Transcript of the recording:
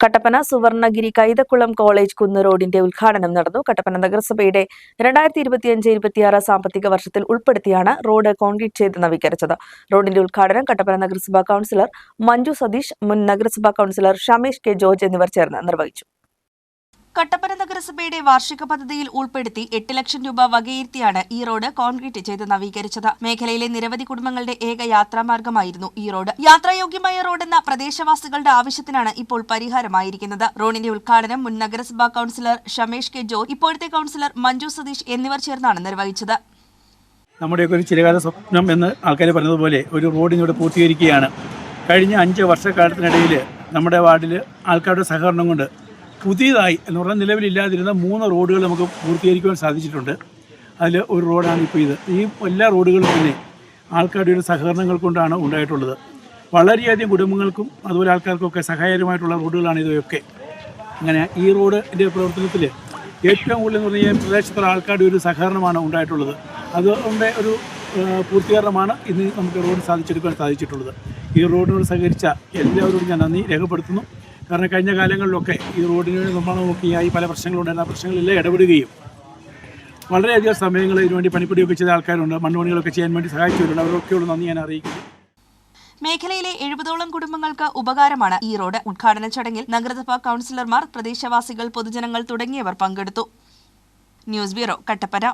Kattappana Suvarnagiri Kaithakulam college കുന്ന് റോഡിന്റെ ഉദ്ഘാടനം നടന്നു. കട്ടപ്പന നഗരസഭയുടെ രണ്ടായിരത്തി ഇരുപത്തിയഞ്ച് ഇരുപത്തിയാറ് സാമ്പത്തിക വർഷത്തിൽ ഉൾപ്പെടുത്തിയാണ് റോഡ് കോൺക്രീറ്റ് ചെയ്ത് നവീകരിച്ചത്. റോഡിന്റെ ഉദ്ഘാടനം കട്ടപ്പന നഗരസഭാ കൌൺസിലർ മഞ്ജു സതീഷ് മുൻ നഗരസഭാ കൌൺസിലർ ഷമേഷ് കെ ജോർജ് എന്നിവർ ചേർന്ന് നിർവഹിച്ചു. കട്ടപ്പന നഗരസഭയുടെ വാർഷിക പദ്ധതിയിൽ ഉൾപ്പെടുത്തി എട്ട് ലക്ഷം രൂപ വകയിരുത്തിയാണ് ഈ റോഡ് കോൺക്രീറ്റ് ചെയ്ത് നവീകരിച്ചത്. മേഖലയിലെ നിരവധി കുടുംബങ്ങളുടെ ഏക യാത്രാമാർഗമായിരുന്നു ഈ റോഡ്. യാത്രായോഗ്യമായ റോഡെന്ന പ്രദേശവാസികളുടെ ആവശ്യത്തിനാണ് ഇപ്പോൾ പരിഹാരമായിരിക്കുന്നത്. റോഡിന്റെ ഉദ്ഘാടനം മുൻ നഗരസഭാ കൌൺസിലർ ഷമേഷ് കെ ജോർജ് ഇപ്പോഴത്തെ കൌൺസിലർ മഞ്ജു സതീഷ് എന്നിവർ ചേർന്നാണ് നിർവഹിച്ചത്. നമ്മുടെയൊക്കെ ഒരു ചിലകാല സ്വപ്നം എന്ന് ആൾക്കാർ പറഞ്ഞതുപോലെ ഒരു റോഡിനൂടെ പൂർത്തീകരിക്കുകയാണ്. കഴിഞ്ഞ അഞ്ച് വർഷക്കാലത്തിനിടയിൽ നമ്മുടെ വാർഡിൽ ആൾക്കാരുടെ സഹകരണം കൊണ്ട് പുതിയതായി എന്ന് പറഞ്ഞാൽ നിലവിലില്ലാതിരുന്ന മൂന്ന് റോഡുകൾ നമുക്ക് പൂർത്തീകരിക്കുവാൻ സാധിച്ചിട്ടുണ്ട്. അതിൽ ഒരു റോഡാണ് ഇപ്പോൾ ഇത്. ഈ എല്ലാ റോഡുകളും തന്നെ ആൾക്കാരുടെ ഒരു സഹകരണങ്ങൾ കൊണ്ടാണ് ഉണ്ടായിട്ടുള്ളത്. വളരെയധികം കുടുംബങ്ങൾക്കും അതുപോലെ ആൾക്കാർക്കൊക്കെ സഹായകരമായിട്ടുള്ള റോഡുകളാണ് ഇവയൊക്കെ. അങ്ങനെ ഈ റോഡിന്റെ പ്രവർത്തനത്തിൽ ഏറ്റവും കൂടുതൽ എന്ന് പറഞ്ഞാൽ പ്രദേശത്തുള്ള ആൾക്കാരുടെ ഒരു സഹകരണമാണ് ഉണ്ടായിട്ടുള്ളത്. അതുകൊണ്ട് ഒരു പൂർത്തീകരണമാണ് ഇന്ന് നമുക്ക് റോഡ് സാധിച്ചെടുക്കാൻ സാധിച്ചിട്ടുള്ളത്. ഈ റോഡിനോട് സഹകരിച്ച എല്ലാവരോടും ഞാൻ നന്ദി രേഖപ്പെടുത്തുന്നു. കാരണം കഴിഞ്ഞ കാലങ്ങളിലൊക്കെ ഈ റോഡിന് നിർമ്മാണമൊക്കെയായി പല പ്രശ്നങ്ങളുണ്ടായിരുന്നു. ആ പ്രശ്നങ്ങളെല്ലാം ഇടപെടുകയും വളരെയധികം സമയങ്ങൾ ഇതിനുവേണ്ടി പണിപ്പടിയൊക്കെ ചെയ്ത ആൾക്കാരുണ്ട്. മണ്ണുപണികളൊക്കെ ചെയ്യാൻ വേണ്ടി സഹായിച്ചവരുണ്ട്. അവരൊക്കെയുള്ള നന്ദി ഞാൻ അറിയിക്കുന്നു. മേഖലയിലെ എഴുപതോളം കുടുംബങ്ങൾക്ക് ഉപകാരമാണ് ഈ റോഡ് ഉദ്ഘാടന ചടങ്ങിൽ നഗരസഭാ കൌൺസിലർമാർ പ്രദേശവാസികൾ പൊതുജനങ്ങൾ തുടങ്ങിയവർ പങ്കെടുത്തു. News bureau Kattappana.